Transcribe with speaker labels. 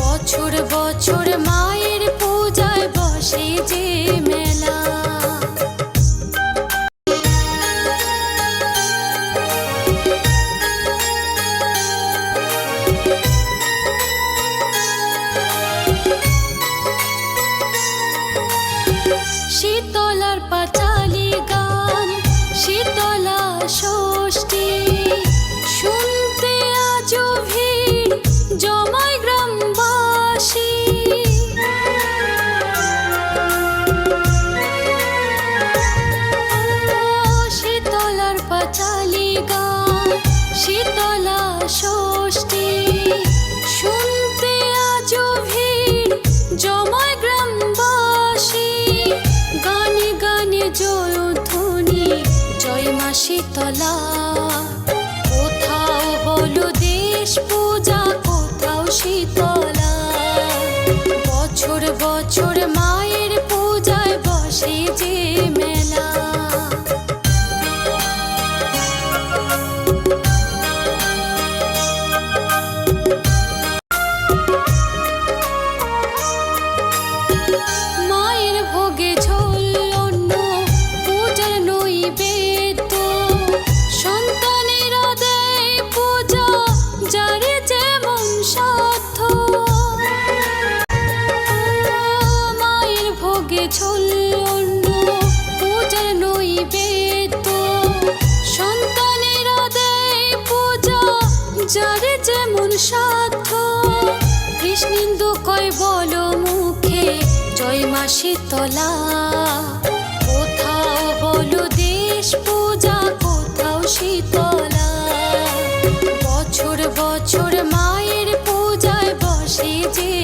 Speaker 1: বছর বছর মায়ের বসে মেলা। শীতলার পাচালি গা শীতলা। কোথাও হলো দেশ পূজা কোথাও শীতলা। বছর বছর মায়ের পূজায় বসে যে মেলা। কোন সাধ্য? কৃষ্ণেন্দু কয়, বল মুখে জয় মা শীতলা। কোথাও বল দেশ পূজা, কোথাও শীতলা। বছর বছর মায়ের পূজায় বসে যে